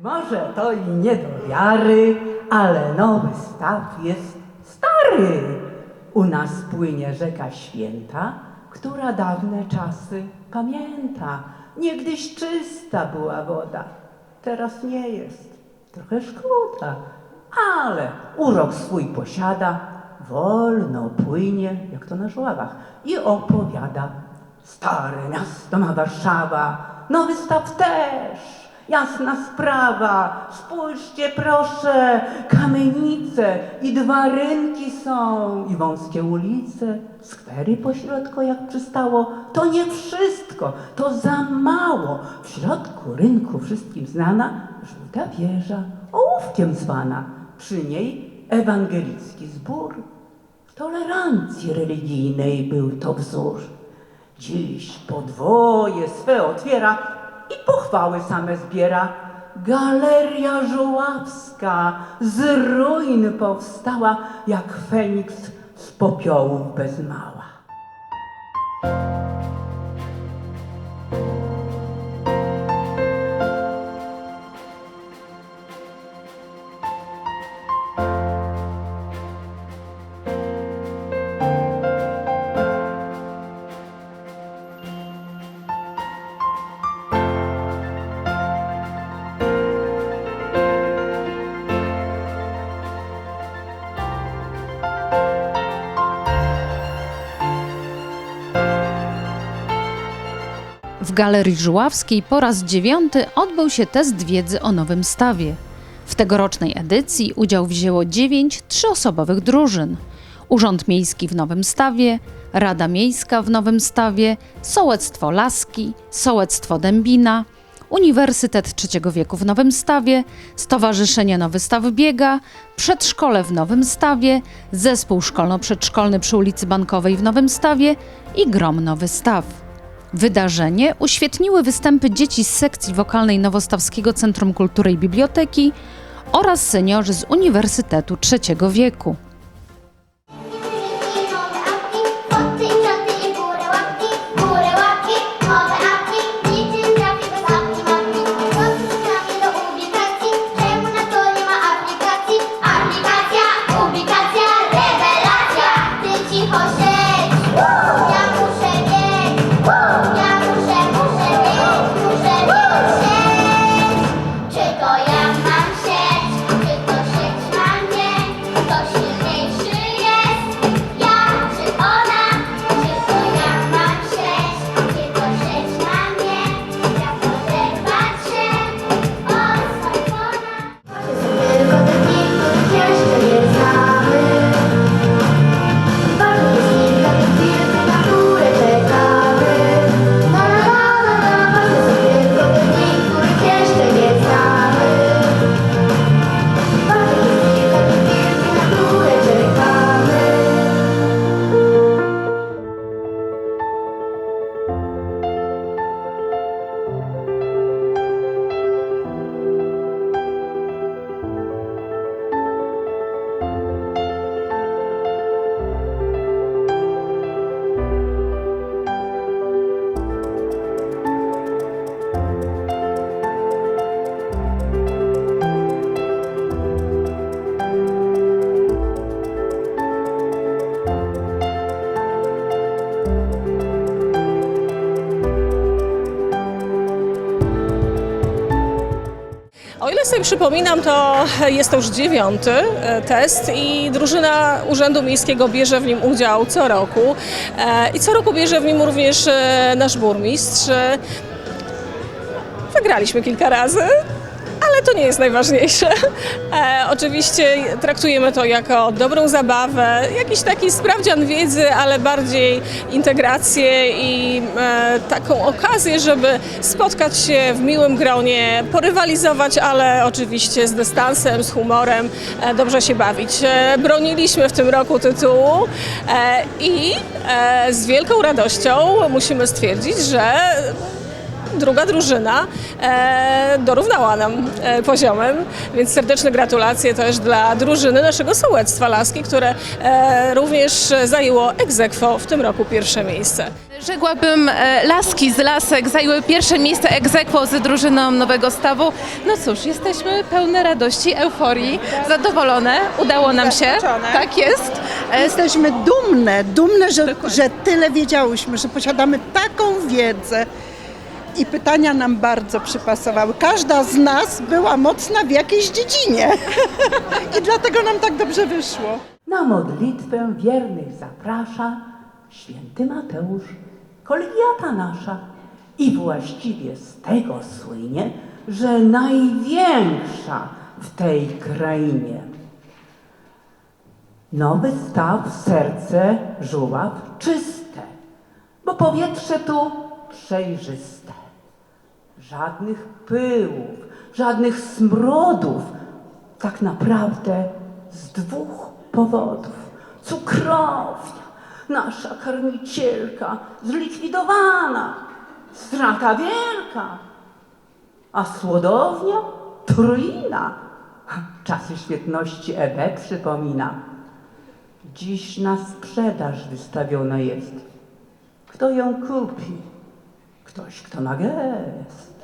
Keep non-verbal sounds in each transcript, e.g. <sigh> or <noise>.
Może to i nie do wiary, ale nowy staw jest stary. U nas płynie rzeka święta, która dawne czasy pamięta. Niegdyś czysta była woda, teraz nie jest. Trochę szkoda, ale urok swój posiada, wolno płynie, jak to na żłabach, i opowiada. Stare miasto ma Warszawa, nowy staw też. Jasna sprawa, spójrzcie proszę, kamienice i dwa rynki są i wąskie ulice, skwery pośrodku jak przystało. To nie wszystko, to za mało. W środku rynku wszystkim znana żółta wieża, ołówkiem zwana. Przy niej ewangelicki zbór. Tolerancji religijnej był to wzór. Dziś podwoje swe otwiera pochwały same zbiera. Galeria Żoławska z ruin powstała, jak Feniks z popiołów bez mała. W Galerii Żuławskiej po raz dziewiąty odbył się test wiedzy o Nowym Stawie. W tegorocznej edycji udział wzięło dziewięć trzyosobowych drużyn. Urząd Miejski w Nowym Stawie, Rada Miejska w Nowym Stawie, Sołectwo Laski, Sołectwo Dębina, Uniwersytet Trzeciego Wieku w Nowym Stawie, Stowarzyszenie Nowy Staw Biega, Przedszkole w Nowym Stawie, Zespół Szkolno-Przedszkolny przy ulicy Bankowej w Nowym Stawie i Grom Nowy Staw. Wydarzenie uświetniły występy dzieci z sekcji wokalnej Nowostawskiego Centrum Kultury i Biblioteki oraz seniorzy z Uniwersytetu Trzeciego Wieku. O ile sobie przypominam, to jest to już dziewiąty e, test i drużyna Urzędu Miejskiego bierze w nim udział co roku. E, I co roku bierze w nim również e, nasz burmistrz. Wygraliśmy kilka razy. Ale to nie jest najważniejsze. <laughs> E, oczywiście traktujemy to jako dobrą zabawę, jakiś taki sprawdzian wiedzy, ale bardziej integrację i e, taką okazję, żeby spotkać się w miłym gronie, porywalizować, ale oczywiście z dystansem, z humorem, e, dobrze się bawić. E, broniliśmy w tym roku tytułu e, i e, z wielką radością musimy stwierdzić, że druga drużyna e, dorównała nam e, poziomem, więc serdeczne gratulacje też dla drużyny naszego sołectwa Laski, które e, również zajęło aequo w tym roku pierwsze miejsce. Rzekłabym, e, laski z lasek zajęły pierwsze miejsce aequo z drużyną Nowego Stawu. No cóż, jesteśmy pełne radości, euforii, zadowolone, udało nam się. Tak jest. E, Jesteśmy dumne, dumne, że, że tyle wiedziałyśmy, że posiadamy taką wiedzę. I pytania nam bardzo przypasowały. Każda z nas była mocna w jakiejś dziedzinie. <laughs> I dlatego nam tak dobrze wyszło. Na modlitwę wiernych zaprasza święty Mateusz, kolegiata nasza. I właściwie z tego słynie, że największa w tej krainie. Nowy staw, serce, żuław czyste, bo powietrze tu przejrzyste. Żadnych pyłów, żadnych smrodów, tak naprawdę z dwóch powodów. Cukrownia, nasza karmicielka, zlikwidowana, strata wielka, a słodownia trójna. <laughs> Czasy świetności EB przypomina. Dziś na sprzedaż wystawiona jest. Kto ją kupi? Ktoś, kto ma gest.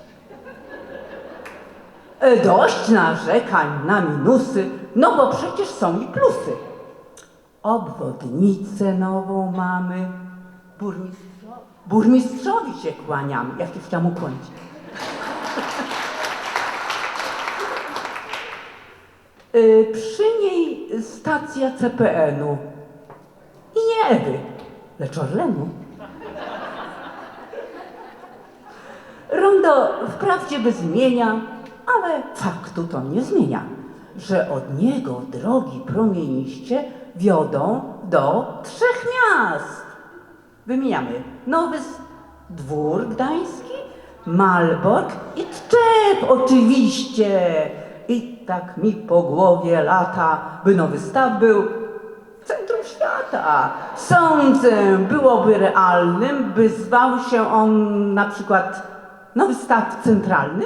E, Dość narzekań na minusy, no bo przecież są i plusy. Obwodnicę nową mamy. Burmistrzowi, burmistrzowi się kłaniamy. Ja się chciałam ukłonić. Y, Przy niej stacja CPN-u. I nie Ewy, lecz Orlenu. Rondo wprawdzie by zmienia, ale faktu to nie zmienia, że od niego drogi promieniście wiodą do trzech miast. Wymieniamy Nowy Dwór Gdański, Malbork i Tczep oczywiście. I tak mi po głowie lata, by Nowy Staw był w centrum świata. Sądzę, byłoby realnym, by zwał się on na przykład Nowy Staw Centralny